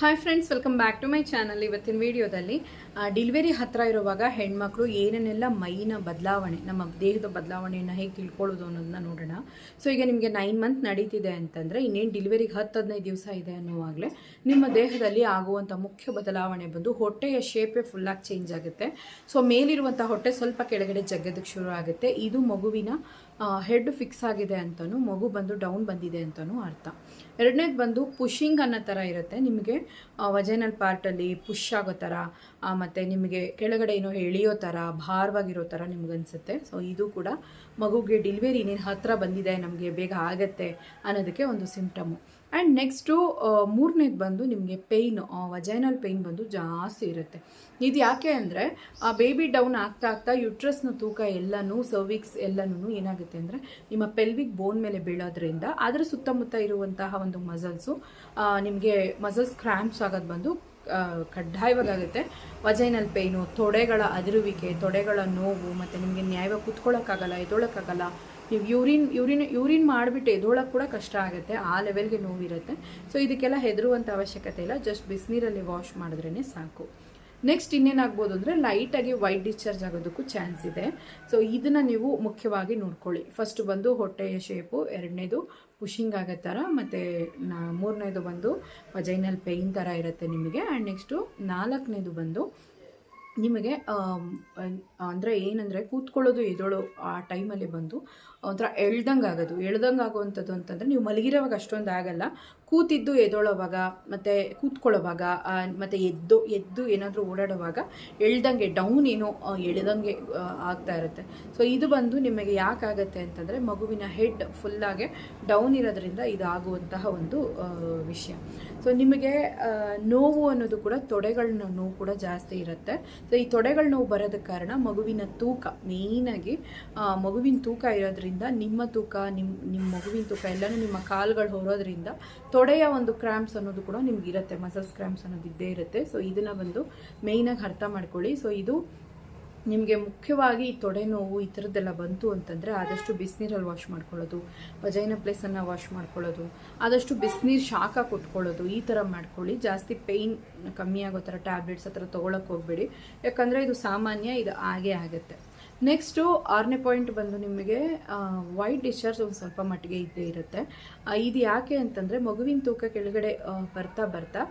Hi friends welcome back to my channel ಇವತ್ತಿನ ವಿಡಿಯೋದಲ್ಲಿ delivery ಹತ್ತಿರ ಇರುವಾಗ ಹೆಣ್ಮಕ್ಳು ಏನೇನೆಲ್ಲ ಮೈನ ಬದಲಾವಣೆ, ನಮ್ಮ ದೇಹದ ಬದಲಾವಣೆಯನ್ನು ಹೇಗೆ ತಿಳ್ಕೊಳ್ಳೋದು ಅನ್ನೋದನ್ನ ನೋಡೋಣ. ಸೊ ಈಗ ನಿಮಗೆ ನೈನ್ ಮಂತ್ ನಡೀತಿದೆ ಅಂತಂದರೆ ಇನ್ನೇನು ಡಿಲಿವರಿಗೆ ಹತ್ತು ಹದಿನೈದು ದಿವಸ ಇದೆ ಅನ್ನುವಾಗಲೇ ನಿಮ್ಮ ದೇಹದಲ್ಲಿ ಆಗುವಂಥ ಮುಖ್ಯ ಬದಲಾವಣೆ ಬಂದು ಹೊಟ್ಟೆಯ ಶೇಪೇ ಫುಲ್ಲಾಗಿ ಚೇಂಜ್ ಆಗುತ್ತೆ. ಸೊ ಮೇಲಿರುವಂಥ ಹೊಟ್ಟೆ ಸ್ವಲ್ಪ ಕೆಳಗಡೆ ಜಗ್ಗದಕ್ಕೆ ಶುರು ಆಗುತ್ತೆ. ಇದು ಮಗುವಿನ ಹೆಡ್ ಫಿಕ್ಸ್ ಆಗಿದೆ ಅಂತಲೂ ಮಗು ಬಂದು ಡೌನ್ ಬಂದಿದೆ ಅಂತಲೂ ಅರ್ಥ. ಎರಡನೇದು ಬಂದು ಪುಷಿಂಗ್ ಅನ್ನೋ ಥರ ಇರುತ್ತೆ. ನಿಮಗೆ ವಜೈನಲ್ ಪಾರ್ಟಲ್ಲಿ ಪುಷ್ ಆಗೋ ಥರ ಮತ್ತು ನಿಮಗೆ ಕೆಳಗಡೆ ಏನೋ ಎಳಿಯೋ ಥರ, ಭಾರವಾಗಿರೋ ಥರ ನಿಮಗನ್ಸುತ್ತೆ. ಸೊ ಇದು ಕೂಡ ಮಗುಗೆ ಡಿಲಿವರಿ ನೀನು ಹತ್ತಿರ ಬಂದಿದೆ, ನಮಗೆ ಬೇಗ ಆಗತ್ತೆ ಅನ್ನೋದಕ್ಕೆ ಒಂದು ಸಿಂಪ್ಟಮು ಆ್ಯಂಡ್ ನೆಕ್ಸ್ಟು ಮೂರನೇದು ಬಂದು ನಿಮಗೆ ಪೇಯ್ನು ವಜೈನಲ್ ಪೇಯ್ನ್ ಬಂದು ಜಾಸ್ತಿ ಇರುತ್ತೆ. ಇದು ಯಾಕೆ ಅಂದರೆ, ಆ ಬೇಬಿ ಡೌನ್ ಆಗ್ತಾ ಆಗ್ತಾ ಯುಟ್ರಸ್ನ ತೂಕ ಎಲ್ಲನೂ ಸರ್ವಿಕ್ಸ್ ಎಲ್ಲನೂ ಏನಾಗುತ್ತೆ ಅಂದರೆ, ನಿಮ್ಮ ಪೆಲ್ವಿಕ್ ಬೋನ್ ಮೇಲೆ ಬೀಳೋದ್ರಿಂದ ಅದರ ಸುತ್ತಮುತ್ತ ಇರುವಂತಹ ಒಂದು ಮಸಲ್ಸು ನಿಮಗೆ ಮಸಲ್ಸ್ ಕ್ರ್ಯಾಂಪ್ಸ್ ಆಗೋದು ಬಂದು ಕಡ್ಡಾಯವಾಗುತ್ತೆ. ವಜೈನಲ್ ಪೇಯ್ನು ತೊಡೆಗಳ ಅದಿರುವಿಕೆ, ತೊಡೆಗಳ ನೋವು, ಮತ್ತು ನಿಮಗೆ ನ್ಯಾಯವಾಗಿ ಕುತ್ಕೊಳ್ಳೋಕ್ಕಾಗಲ್ಲ ಎದ್ದೊಳಕ್ಕಾಗಲ್ಲ ನೀವು ಯೂರಿನ್ ಯೂರಿನ್ ಯೂರಿನ್ ಮಾಡಿಬಿಟ್ಟು ಎದೋಳಕ್ಕೆ ಕೂಡ ಕಷ್ಟ ಆಗುತ್ತೆ, ಆ ಲೆವೆಲ್ಗೆ ನೋವಿರುತ್ತೆ. ಸೊ ಇದಕ್ಕೆಲ್ಲ ಹೆದರುವಂಥ ಅವಶ್ಯಕತೆ ಇಲ್ಲ ಜಸ್ಟ್ ಬಿಸಿನೀರಲ್ಲಿ ವಾಶ್ ಮಾಡಿದ್ರೇ ಸಾಕು. ನೆಕ್ಸ್ಟ್ ಇನ್ನೇನಾಗ್ಬೋದು ಅಂದರೆ ಲೈಟಾಗಿ ವೈಟ್ ಡಿಸ್ಚಾರ್ಜ್ ಆಗೋದಕ್ಕೂ ಚಾನ್ಸ್ ಇದೆ. ಸೊ ಇದನ್ನು ನೀವು ಮುಖ್ಯವಾಗಿ ನೋಡ್ಕೊಳ್ಳಿ. ಫಸ್ಟ್ ಬಂದು ಹೊಟ್ಟೆಯ ಶೇಪು ಎರಡನೇದು ಪುಷಿಂಗ್ ಆಗೋ ಥರ, ಮತ್ತು ಮೂರನೇದು ಬಂದು ವಜೈನಲ್ ಪೇಯ್ನ್ ಥರ ಇರುತ್ತೆ ನಿಮಗೆ. ಆ್ಯಂಡ್ ನೆಕ್ಸ್ಟು ನಾಲ್ಕನೇದು ಬಂದು ನಿಮಗೆ ಅಂದರೆ ಏನಂದರೆ ಕೂತ್ಕೊಳ್ಳೋದು ಎದೋಳು ಆ ಟೈಮಲ್ಲಿ ಬಂದು ಒಂಥರ ಎಳ್ದಂಗೆ ಆಗೋದು. ಎಳ್ದಂಗೆ ಆಗುವಂಥದ್ದು ಅಂತಂದರೆ ನೀವು ಮಲಗಿರೋವಾಗ ಅಷ್ಟೊಂದು ಆಗಲ್ಲ. ಕೂತಿದ್ದು ಎದೊಳೋವಾಗ, ಮತ್ತು ಕೂತ್ಕೊಳ್ಳೋವಾಗ ಮತ್ತು ಎದ್ದು ಎದ್ದು ಏನಾದರೂ ಓಡಾಡುವಾಗ ಎಳ್ದಂಗೆ ಡೌನ್ ಏನೋ ಎಳ್ದಂಗೆ ಆಗ್ತಾ ಇರುತ್ತೆ. ಸೊ ಇದು ಬಂದು ನಿಮಗೆ ಯಾಕಾಗತ್ತೆ ಅಂತಂದರೆ ಮಗುವಿನ ಹೆಡ್ ಫುಲ್ಲಾಗೆ ಡೌನ್ ಇರೋದ್ರಿಂದ ಇದು ಆಗುವಂತಹ ಒಂದು ವಿಷಯ. ಸೊ ನಿಮಗೆ ನೋವು ಅನ್ನೋದು ಕೂಡ ತೊಡೆಗಳ ನೋವು ಕೂಡ ಜಾಸ್ತಿ ಇರುತ್ತೆ. ಸೊ ಈ ತೊಡೆಗಳ ನೋವು ಬರೋದಕ್ಕೆ ಕಾರಣ ಮಗುವಿನ ತೂಕ. ಮೇಯ್ನಾಗಿ ಮಗುವಿನ ತೂಕ ಇರೋದ್ರಿಂದ ನಿಮ್ಮ ತೂಕ ನಿಮ್ಮ ನಿಮ್ಮ ಮಗುವಿನ ತೂಕ, ಎಲ್ಲನೂ ನಿಮ್ಮ ಕಾಲುಗಳು ಹೊರೋದ್ರಿಂದ ತೊಡೆಯ ಒಂದು ಕ್ರ್ಯಾಂಪ್ಸ್ ಅನ್ನೋದು ಕೂಡ ನಿಮ್ಗೆ ಇರುತ್ತೆ, ಮಸಲ್ಸ್ ಕ್ರ್ಯಾಂಪ್ಸ್ ಅನ್ನೋದು ಇದ್ದೇ ಇರುತ್ತೆ. ಸೊ ಇದನ್ನು ಬಂದು ಮೇಯ್ನಾಗಿ ಅರ್ಥ ಮಾಡ್ಕೊಳ್ಳಿ. ಸೊ ಇದು ನಿಮಗೆ ಮುಖ್ಯವಾಗಿ ತೊಡೆ ನೋವು ಈ ಥರದ್ದೆಲ್ಲ ಬಂತು ಅಂತಂದರೆ ಆದಷ್ಟು ಬಿಸಿನೀರಲ್ಲಿ ವಾಶ್ ಮಾಡ್ಕೊಳ್ಳೋದು, ವಜೈನ ಪ್ಲೇಸನ್ನು ವಾಶ್ ಮಾಡ್ಕೊಳ್ಳೋದು, ಆದಷ್ಟು ಬಿಸಿನೀರು ಶಾಖ ಕೊಟ್ಕೊಳ್ಳೋದು, ಈ ಥರ ಮಾಡ್ಕೊಳ್ಳಿ. ಜಾಸ್ತಿ ಪೇಯ್ನ್ ಕಮ್ಮಿ ಆಗೋ ಥರ ಟ್ಯಾಬ್ಲೆಟ್ಸ್ ಆ ಥರ ತೊಗೊಳಕ್ಕೆ ಹೋಗಬೇಡಿ. ಯಾಕಂದರೆ ಇದು ಸಾಮಾನ್ಯ, ಇದು ಆಗೇ ಆಗುತ್ತೆ. ನೆಕ್ಸ್ಟು ಆರನೇ ಪಾಯಿಂಟ್ ಬಂದು ನಿಮಗೆ ವೈಟ್ ಡಿಸ್ಚಾರ್ಜ್ ಒಂದು ಸ್ವಲ್ಪ ಮಟ್ಟಿಗೆ ಇದ್ದೇ ಇರುತ್ತೆ. ಇದು ಯಾಕೆ ಅಂತಂದರೆ, ಮಗುವಿನ ತೂಕ ಕೆಳಗಡೆ ಬರ್ತಾ ಬರ್ತಾ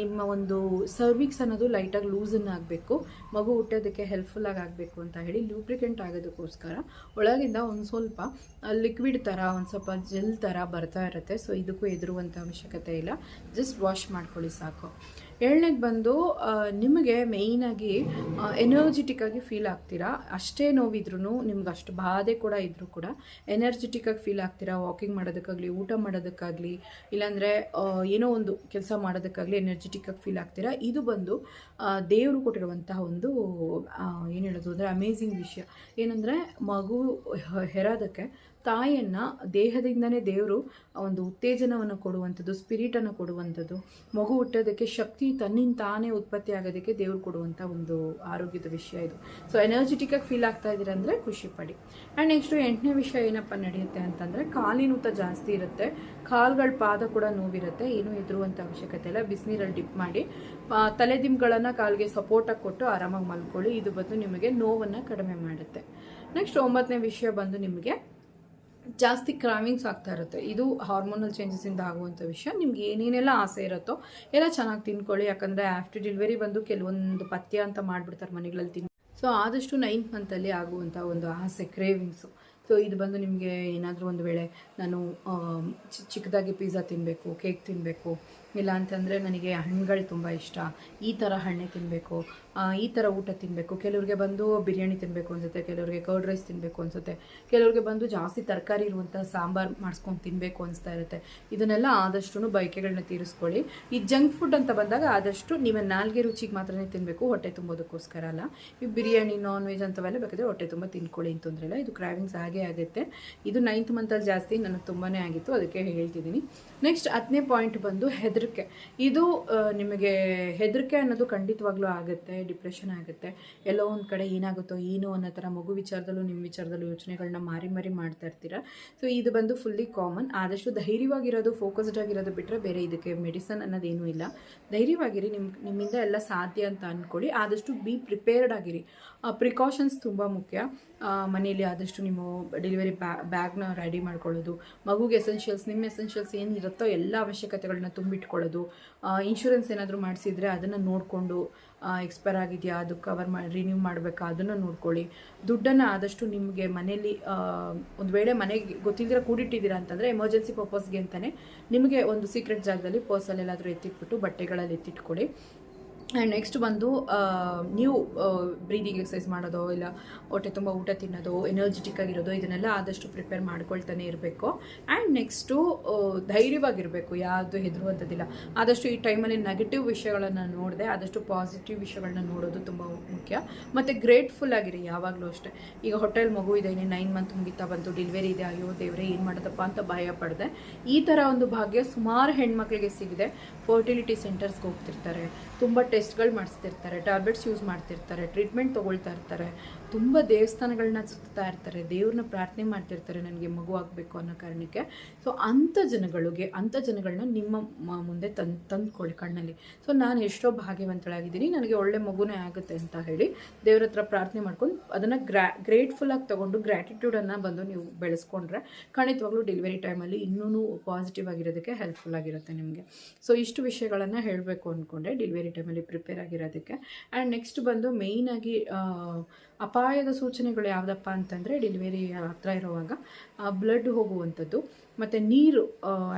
ನಿಮ್ಮ ಒಂದು ಸರ್ವಿಕ್ಸ್ ಅನ್ನೋದು ಲೈಟಾಗಿ ಲೂಸನ್ನು ಆಗಬೇಕು. ಮಗು ಹುಟ್ಟೋದಕ್ಕೆ ಹೆಲ್ಪ್ಫುಲ್ಲಾಗಿ ಆಗಬೇಕು ಅಂತ ಹೇಳಿ ಲೂಬ್ರಿಕೆಂಟ್ ಆಗೋದಕ್ಕೋಸ್ಕರ ಒಳಗಿಂದ ಒಂದು ಸ್ವಲ್ಪ ಲಿಕ್ವಿಡ್ ಥರ ಒಂದು ಸ್ವಲ್ಪ ಜೆಲ್ ಥರ ಬರ್ತಾ ಇರುತ್ತೆ. ಸೊ ಇದಕ್ಕೂ ಎದುರುವಂಥ ಅವಶ್ಯಕತೆ ಇಲ್ಲ. ಜಸ್ಟ್ ವಾಶ್ ಮಾಡ್ಕೊಳ್ಳಿ ಸಾಕು. ಏಳನೇದು ಬಂದು ನಿಮಗೆ ಮೇಯ್ನಾಗಿ ಎನರ್ಜಿಟಿಕ್ ಆಗಿ ಫೀಲ್ ಆಗ್ತೀರಾ? ಅಷ್ಟೇ ನೋವಿದ್ರೂ ನಿಮ್ಗೆ ಅಷ್ಟು ಬಾಧೆ ಕೂಡ ಇದ್ದರೂ ಕೂಡ ಎನರ್ಜೆಟಿಕ್ ಆಗಿ ಫೀಲ್ ಆಗ್ತೀರಾ? ವಾಕಿಂಗ್ ಮಾಡೋದಕ್ಕಾಗಲಿ, ಊಟ ಮಾಡೋದಕ್ಕಾಗಲಿ, ಇಲ್ಲಾಂದರೆ ಏನೋ ಒಂದು ಕೆಲಸ ಮಾಡೋದಕ್ಕಾಗಲಿ ಎನರ್ಜೆಟಿಕ್ ಆಗಿ ಫೀಲ್ ಆಗ್ತೀರಾ? ಇದು ಬಂದು ದೇವರು ಕೊಟ್ಟಿರುವಂತಹ ಒಂದು ಏನು ಹೇಳೋದು ಅಂದರೆ ಅಮೇಝಿಂಗ್ ವಿಷಯ. ಏನಂದರೆ ಮಗು ಹೆರೋದಕ್ಕೆ ತಾಯಿಯನ್ನು ದೇಹದಿಂದನೇ ದೇವರು ಒಂದು ಉತ್ತೇಜನವನ್ನು ಕೊಡುವಂಥದ್ದು, ಸ್ಪಿರಿಟನ್ನು ಕೊಡುವಂಥದ್ದು, ಮಗು ಹುಟ್ಟೋದಕ್ಕೆ ಶಕ್ತಿ ತನ್ನಿಂದ ತಾನೇ ಉತ್ಪತ್ತಿ ಆಗೋದಕ್ಕೆ ದೇವರು ಕೊಡುವಂಥ ಒಂದು ಆರೋಗ್ಯದ ವಿಷಯ ಇದು. ಸೊ ಎನರ್ಜೆಟಿಕ್ಕಾಗಿ ಫೀಲ್ ಆಗ್ತಾ ಇದ್ದೀರಾ ಅಂದರೆ ಖುಷಿ ಪಡಿ. ಆ್ಯಂಡ್ ನೆಕ್ಸ್ಟು ಎಂಟನೇ ವಿಷಯ ಏನಪ್ಪ ನಡೆಯುತ್ತೆ ಅಂತಂದರೆ ಕಾಲಿನೂತ ಜಾಸ್ತಿ ಇರುತ್ತೆ, ಕಾಲುಗಳ ಪಾದ ಕೂಡ ನೋವಿರುತ್ತೆ, ಏನೂ ಎದುರುವಂಥ ಅವಶ್ಯಕತೆ ಇಲ್ಲ, ಬಿಸಿನೀರಲ್ಲಿ ಡಿಪ್ ಮಾಡಿ ತಲೆ ತಲೆದಿಂಬುಗಳನ್ನು ಕಾಲಿಗೆ ಸಪೋರ್ಟಾಗಿ ಕೊಟ್ಟು ಆರಾಮಾಗಿ ಮಲ್ಕೊಳ್ಳಿ, ಇದು ಬಂದು ನಿಮಗೆ ನೋವನ್ನು ಕಡಿಮೆ ಮಾಡುತ್ತೆ. ನೆಕ್ಸ್ಟ್ ಒಂಬತ್ತನೇ ವಿಷಯ ಬಂದು ನಿಮಗೆ ಜಾಸ್ತಿ ಕ್ರಾವಿಂಗ್ಸ್ ಆಗ್ತಾ ಇರುತ್ತೆ. ಇದು ಹಾರ್ಮೋನಲ್ ಚೇಂಜಸ್ಸಿಂದ ಆಗುವಂಥ ವಿಷಯ. ನಿಮ್ಗೆ ಏನೇನೆಲ್ಲ ಆಸೆ ಇರುತ್ತೋ ಎಲ್ಲ ಚೆನ್ನಾಗಿ ತಿನ್ಕೊಳ್ಳಿ. ಯಾಕಂದರೆ ಆಫ್ಟರ್ ಡೆಲಿವರಿ ಬಂದು ಕೆಲವೊಂದು ಪಥ್ಯ ಅಂತ ಮಾಡಿಬಿಡ್ತಾರೆ ಮನೆಗಳಲ್ಲಿ ತಿನ್. ಸೊ ಆದಷ್ಟು ನೈನ್ತ್ ಮಂತಲ್ಲಿ ಆಗುವಂಥ ಒಂದು ಆಸೆ ಕ್ರೇವಿಂಗ್ಸು ಸೊ ಇದು ಬಂದು ನಿಮಗೆ ಏನಾದರೂ ಒಂದು ವೇಳೆ ನಾನು ಚಿಕ್ಕದಾಗಿ ಪಿಜ್ಜಾ ತಿನ್ನಬೇಕು ಕೇಕ್ ತಿನ್ನಬೇಕು ಇಲ್ಲ ಅಂತಂದರೆ ನನಗೆ ಹಣ್ಣುಗಳು ತುಂಬ ಇಷ್ಟ. ಈ ಥರ ಹಣ್ಣೆ ತಿನ್ನಬೇಕು ಈ ಥರ ಊಟ ತಿನ್ನಬೇಕು ಕೆಲವ್ರಿಗೆ ಬಂದು ಬಿರಿಯಾನಿ ತಿನ್ನಬೇಕು ಅನ್ಸುತ್ತೆ, ಕೆಲವ್ರಿಗೆ ಕರ್ಡ್ ರೈಸ್ ತಿನ್ನಬೇಕು ಅನ್ಸುತ್ತೆ. ಕೆಲವ್ರಿಗೆ ಬಂದು ಜಾಸ್ತಿ ತರಕಾರಿ ಇರುವಂಥ ಸಾಂಬಾರು ಮಾಡಿಸ್ಕೊಂಡು ತಿನ್ನಬೇಕು ಅನಿಸ್ತಾ ಇರುತ್ತೆ. ಇದನ್ನೆಲ್ಲ ಆದಷ್ಟು ಬಯಕೆಗಳನ್ನ ತೀರಿಸ್ಕೊಳ್ಳಿ. ಈ ಜಂಕ್ ಫುಡ್ ಅಂತ ಬಂದಾಗ ಆದಷ್ಟು ನಿಮ್ಮ ನಾಲ್ಗೆ ರುಚಿಗೆ ಮಾತ್ರನೇ ತಿನ್ನಬೇಕು ಹೊಟ್ಟೆ ತುಂಬೋದಕ್ಕೋಸ್ಕರ ಅಲ್ಲ. ಈ ಬಿರಿಯಾನಿ ನಾನ್ ವೆಜ್ ಅಂತವೆಲ್ಲ ಬೇಕಾದರೆ ಹೊಟ್ಟೆ ತುಂಬ ತಿನ್ಕೊಳ್ಳಿ ಅಂತ ಇಲ್ಲ. ಇದು ಕ್ರಾವಿಂಗ್ಸ್ ಆಗೇ ಆಗುತ್ತೆ. ಇದು ನೈನ್ತ್ ಮಂತಲ್ಲಿ ಜಾಸ್ತಿ ನನಗೆ ತುಂಬಾ ಆಗಿತ್ತು, ಅದಕ್ಕೆ ಹೇಳ್ತಿದ್ದೀನಿ. ನೆಕ್ಸ್ಟ್ ಹತ್ತನೇ ಪಾಯಿಂಟ್ ಬಂದು ಹೆದರಿಕೆ. ಇದು ನಿಮಗೆ ಹೆದರಿಕೆ ಅನ್ನೋದು ಖಂಡಿತವಾಗ್ಲೂ ಆಗುತ್ತೆ, ಡಿಪ್ರೆಷನ್ ಆಗುತ್ತೆ. ಎಲ್ಲೋ ಒಂದು ಕಡೆ ಏನಾಗುತ್ತೋ ಏನು ಅನ್ನೋ ಥರ ಮಗು ವಿಚಾರದಲ್ಲೂ ನಿಮ್ಮ ವಿಚಾರದಲ್ಲೂ ಯೋಚನೆಗಳನ್ನ ಮಾರಿ ಮಾರಿ ಮಾಡ್ತಾ ಇರ್ತೀರಾ. ಸೊ ಇದು ಬಂದು ಫುಲ್ಲಿ ಕಾಮನ್ ಆದಷ್ಟು ಧೈರ್ಯವಾಗಿರೋದು ಫೋಕಸ್ಡ್ ಆಗಿರೋದು ಬಿಟ್ಟರೆ ಬೇರೆ ಇದಕ್ಕೆ ಮೆಡಿಸನ್ ಅನ್ನೋದೇನೂ ಇಲ್ಲ. ಧೈರ್ಯವಾಗಿರಿ, ನಿಮ್, ನಿಮ್ಮಿಂದ ಎಲ್ಲ ಸಾಧ್ಯ ಅಂತ ಅಂದ್ಕೊಳ್ಳಿ ಆದಷ್ಟು ಬಿ ಪ್ರಿಪೇರ್ಡ್ ಆಗಿರಿ. ಪ್ರಿಕಾಷನ್ಸ್ ತುಂಬ ಮುಖ್ಯ. ಮನೆಯಲ್ಲಿ ಆದಷ್ಟು ನಿಮ್ಮ ಡೆಲಿವರಿ ಬ್ಯಾ ಬ್ಯಾಗ್ನ ರೆಡಿ ಮಾಡ್ಕೊಳ್ಳೋದು. ಮಗುಗೆ ಎಸೆನ್ಷಿಯಲ್ಸ್ ನಿಮ್ಮ ಎಸೆನ್ಷಿಯಲ್ಸ್ ಏನಿರುತ್ತೋ ಎಲ್ಲ ಅವಶ್ಯಕತೆಗಳನ್ನ ತುಂಬಿಟ್ಕೊಳ್ಳೋದು ಇನ್ಶೂರೆನ್ಸ್ ಏನಾದರೂ ಮಾಡಿಸಿದರೆ ಅದನ್ನು ನೋಡಿಕೊಂಡು ಎಕ್ಸ್ಪೈರ್ ಆಗಿದೆಯಾ, ಅದು ಕವರ್ ಮಾಡಿ ರಿನ್ಯೂ ಮಾಡಬೇಕಾ, ಅದನ್ನು ನೋಡ್ಕೊಳ್ಳಿ. ದುಡ್ಡನ್ನು ಆದಷ್ಟು ನಿಮಗೆ ಮನೆಯಲ್ಲಿ ಒಂದು ವೇಳೆ ಮನೆಗೆ ಗೊತ್ತಿಲ್ಲದಿರ ಕೂಡಿಟ್ಟಿದ್ದೀರಾ ಅಂತಂದರೆ ಎಮರ್ಜೆನ್ಸಿ ಪರ್ಪಸ್ಗೆ ಅಂತಲೇ ನಿಮಗೆ ಒಂದು ಸೀಕ್ರೆಟ್ ಜಾಗದಲ್ಲಿ ಪರ್ಸಲ್ಲಿ ಎಲ್ಲಾದರೂ ಎತ್ತಿಟ್ಬಿಟ್ಟು ಬಟ್ಟೆಗಳಲ್ಲಿ ಎತ್ತಿಟ್ಕೊಳ್ಳಿ. ಆ್ಯಂಡ್ ನೆಕ್ಸ್ಟ್ ಬಂದು ನೀವು ಬ್ರೀದಿಂಗ್ ಎಕ್ಸಸೈಸ್ ಮಾಡೋದು, ಇಲ್ಲ ಹೊಟ್ಟೆ ತುಂಬ ಊಟ ತಿನ್ನೋದು ಎನರ್ಜೆಟಿಕ್ ಆಗಿರೋದು, ಇದನ್ನೆಲ್ಲ ಆದಷ್ಟು ಪ್ರಿಪೇರ್ ಮಾಡ್ಕೊಳ್ತಾನೆ ಇರಬೇಕು. ಆ್ಯಂಡ್ ನೆಕ್ಸ್ಟು ಧೈರ್ಯವಾಗಿರಬೇಕು ಯಾವುದು ಹೆದರುವಂಥದ್ದಿಲ್ಲ ಆದಷ್ಟು ಈ ಟೈಮಲ್ಲಿ ನೆಗೆಟಿವ್ ವಿಷಯಗಳನ್ನು ನೋಡಿದೆ, ಆದಷ್ಟು ಪಾಸಿಟಿವ್ ವಿಷಯಗಳನ್ನ ನೋಡೋದು ತುಂಬ ಮುಖ್ಯ. ಮತ್ತು ಗ್ರೇಟ್ಫುಲ್ ಆಗಿರಿ, ಯಾವಾಗಲೂ ಅಷ್ಟೇ. ಈಗ ಹೋಟೆಲ್ ಮಗು ಇದೆ, ಇನ್ನೇ ನೈನ್ ಮಂತ್ ಮುಗಿತಾ ಬಂತು ಡೆಲಿವರಿ ಇದೆ, ಅಯ್ಯೋ ದೇವರೇ, ಏನು ಮಾಡೋದಪ್ಪ ಅಂತ ಭಯ ಪಡೆದೆ. ಈ ಥರ ಒಂದು ಭಾಗ್ಯ ಸುಮಾರು ಹೆಣ್ಮಕ್ಳಿಗೆ ಸಿಗಿದೆ. ಫರ್ಟಿಲಿಟಿ ಸೆಂಟರ್ಸ್ಗೆ ಹೋಗ್ತಿರ್ತಾರೆ. ತುಂಬ ಟೆಸ್ಟ್ಗಳು ಮಾಡಿಸ್ತಿರ್ತಾರೆ ಟ್ಯಾಬ್ಲೆಟ್ಸ್ ಯೂಸ್ ಮಾಡ್ತಿರ್ತಾರೆ ಟ್ರೀಟ್ಮೆಂಟ್ ತೊಗೊಳ್ತಾ ಇರ್ತಾರೆ. ತುಂಬ ದೇವಸ್ಥಾನಗಳನ್ನ ಸುತ್ತಾ ಇರ್ತಾರೆ, ದೇವ್ರನ್ನ ಪ್ರಾರ್ಥನೆ ಮಾಡ್ತಿರ್ತಾರೆ, ನನಗೆ ಮಗು ಆಗಬೇಕು ಅನ್ನೋ ಕಾರಣಕ್ಕೆ. ಸೊ ಅಂಥ ಜನಗಳಿಗೆ, ಅಂಥ ಜನಗಳನ್ನ ನಿಮ್ಮ ಮುಂದೆ ತಂದು, ತಂದ್ಕೊಳ್ಳಿ ಕಣ್ಣಲ್ಲಿ. ಸೊ ನಾನು ಎಷ್ಟೋ ಭಾಗ್ಯವಂತಳಾಗಿದ್ದೀನಿ, ನನಗೆ ಒಳ್ಳೆ ಮಗುನೇ ಆಗುತ್ತೆ ಅಂತ ಹೇಳಿ ದೇವ್ರ ಹತ್ರ ಪ್ರಾರ್ಥನೆ ಮಾಡ್ಕೊಂಡು ಅದನ್ನು ಗ್ರಾ ಗ್ರೇಟ್ಫುಲ್ಲಾಗಿ ತೊಗೊಂಡು ಗ್ರ್ಯಾಟಿಟ್ಯೂಡನ್ನು ಬಂದು ನೀವು ಬೆಳೆಸ್ಕೊಂಡ್ರೆ ಖಂಡಿತವಾಗ್ಲೂ ಡೆಲಿವರಿ ಟೈಮಲ್ಲಿ ಇನ್ನೂ ಪಾಸಿಟಿವ್ ಆಗಿರೋದಕ್ಕೆ ಹೆಲ್ಪ್ಫುಲ್ ಆಗಿರುತ್ತೆ ನಿಮಗೆ. ಸೊ ಇಷ್ಟು ವಿಷಯಗಳನ್ನು ಹೇಳಬೇಕು ಅಂದ್ಕೊಂಡೆ ಡೆಲಿವರಿ ಟೈಮಲ್ಲಿ ಪ್ರಿಪೇರ್ ಆಗಿರೋದಕ್ಕೆ. ಆ್ಯಂಡ್ ನೆಕ್ಸ್ಟ್ ಬಂದು ಮೇಯ್ನಾಗಿ ಅಪಾಯದ ಸೂಚನೆಗಳು ಯಾವುದಪ್ಪ ಅಂತಂದರೆ ಡೆಲಿವರಿ ಹತ್ರ ಇರುವಾಗ ಬ್ಲಡ್ ಹೋಗುವಂಥದ್ದು, ಮತ್ತು ನೀರು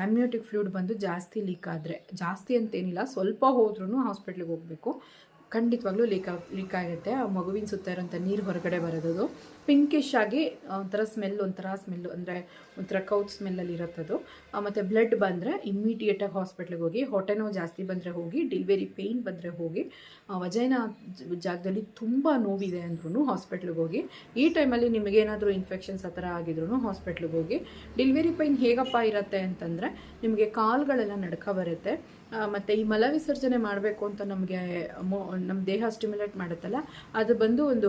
ಆಮ್ನಿಯೋಟಿಕ್ ಫ್ಲೂಡ್ ಬಂದು ಜಾಸ್ತಿ ಲೀಕ್ ಆದರೆ, ಜಾಸ್ತಿ ಅಂತೇನಿಲ್ಲ, ಸ್ವಲ್ಪ ಹೋದ್ರೂ ಹಾಸ್ಪಿಟ್ಲಿಗೆ ಹೋಗಬೇಕು. ಖಂಡಿತವಾಗ್ಲೂ ಲೀಕ್ ಲೀಕ್ ಆಗುತ್ತೆ. ಆ ಮಗುವಿನ ಸುತ್ತ ಇರೋಂಥ ನೀರು ಹೊರಗಡೆ ಬರೋದು ಪಿಂಕಿಶ್ ಆಗಿ ಒಂಥರ ಸ್ಮೆಲ್ ಒಂಥರ ಸ್ಮೆಲ್ ಅಂದರೆ ಒಂಥರ ಕೌಚ್ ಸ್ಮೆಲ್ಲಲ್ಲಿ ಇರುತ್ತದು ಮತ್ತು ಬ್ಲಡ್ ಬಂದರೆ ಇಮ್ಮಿಡಿಯೇಟಾಗಿ ಹಾಸ್ಪಿಟ್ಲಿಗೆ ಹೋಗಿ, ಹೊಟ್ಟೆ ನೋವು ಜಾಸ್ತಿ ಬಂದರೆ ಹೋಗಿ ಡೆಲಿವರಿ ಪೇಯ್ನ್ ಬಂದರೆ ಹೋಗಿ ವಜೈನ ಜಾಗದಲ್ಲಿ ತುಂಬ ನೋವಿದೆ ಅಂದ್ರೂ ಹಾಸ್ಪಿಟ್ಲಿಗೆ ಹೋಗಿ. ಈ ಟೈಮಲ್ಲಿ ನಿಮಗೇನಾದರೂ ಇನ್ಫೆಕ್ಷನ್ಸ್ ಆ ಥರ ಆಗಿದ್ರು ಹಾಸ್ಪಿಟ್ಲಿಗೆ ಹೋಗಿ. ಡೆಲಿವರಿ ಪೈನ್ ಹೇಗಪ್ಪ ಇರುತ್ತೆ ಅಂತಂದರೆ ನಿಮಗೆ ಕಾಲುಗಳೆಲ್ಲ ನಡ್ಕ ಬರುತ್ತೆ. ಮತ್ತು ಈ ಮಲ ವಿಸರ್ಜನೆ ಮಾಡಬೇಕು ಅಂತ ನಮಗೆ ನಮ್ಮ ದೇಹ ಸ್ಟಿಮ್ಯುಲೇಟ್ ಮಾಡುತ್ತಲ್ಲ, ಅದು ಬಂದು ಒಂದು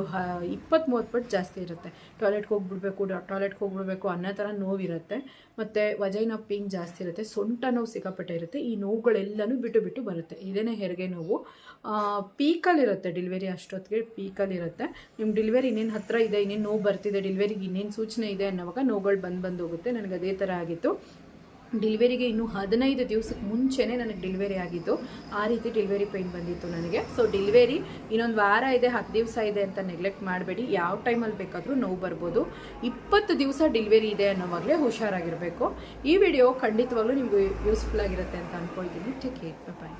ಇಪ್ಪತ್ತು ಮೂವತ್ತು ಪಟ್ಟು ಜಾಸ್ತಿ ಇರುತ್ತೆ. ಟಾಯ್ಲೆಟ್ಗೆ ಹೋಗ್ಬಿಡ್ಬೇಕು ಟಾಯ್ಲೆಟ್ಗೆ ಹೋಗ್ಬಿಡ್ಬೇಕು ಅನ್ನೋ ಥರ ನೋವಿರುತ್ತೆ. ಮತ್ತು ವಜೈನ ಪೇನ್ ಜಾಸ್ತಿ ಇರುತ್ತೆ. ಸೊಂಟ ನೋವು ಸಿಕ್ಕಾಪಟ್ಟೆ ಇರುತ್ತೆ. ಈ ನೋವುಗಳೆಲ್ಲನೂ ಬಿಟ್ಟು ಬಿಟ್ಟು ಬರುತ್ತೆ. ಇದೇನೇ ಹೆರಿಗೆ ನೋವು. ಪೀಕಲ್ಲಿರುತ್ತೆ ಡೆಲಿವರಿ ಅಷ್ಟೊತ್ತಿಗೆ, ಪೀಕಲ್ಲಿರುತ್ತೆ. ನಿಮ್ಮ ಡೆಲಿವರಿ ಇನ್ನೇನು ಹತ್ತಿರ ಇದೆ, ಇನ್ನೇನು ನೋವು ಬರ್ತಿದೆ ಡೆಲಿವರಿಗೆ ಇನ್ನೇನು ಸೂಚನೆ ಇದೆ ಅನ್ನೋವಾಗ ನೋವುಗಳು ಬಂದು ಬಂದು ಹೋಗುತ್ತೆ. ನನಗೆ ಅದೇ ಥರ ಆಗಿತ್ತು. ಡೆಲಿವರಿಗೆ ಇನ್ನೂ ಹದಿನೈದು ದಿವಸಕ್ಕೆ ಮುಂಚೆನೇ ನನಗೆ ಡೆಲಿವರಿ ಆಗಿತ್ತು ಆ ರೀತಿ ಡೆಲಿವರಿ ಪೇಯ್ನ್ ಬಂದಿತ್ತು ನನಗೆ. ಸೊ ಡೆಲಿವರಿ ಇನ್ನೊಂದು ವಾರ ಇದೆ, ಹತ್ತು ದಿವಸ ಇದೆ ಅಂತ ನೆಗ್ಲೆಕ್ಟ್ ಮಾಡಬೇಡಿ. ಯಾವ ಟೈಮಲ್ಲಿ ಬೇಕಾದರೂ ನೋವು ಬರ್ಬೋದು. ಇಪ್ಪತ್ತು ದಿವಸ ಡೆಲಿವರಿ ಇದೆ ಅನ್ನೋವಾಗಲೇ ಹುಷಾರಾಗಿರಬೇಕು. ಈ ವಿಡಿಯೋ ಖಂಡಿತವಾಗ್ಲೂ ನಿಮಗೆ ಯೂಸ್ಫುಲ್ ಆಗಿರುತ್ತೆ ಅಂತ ಅಂದ್ಕೊಳ್ತೀನಿ ಟೇಕ್ ಕೇರ್ ಬಾಯ್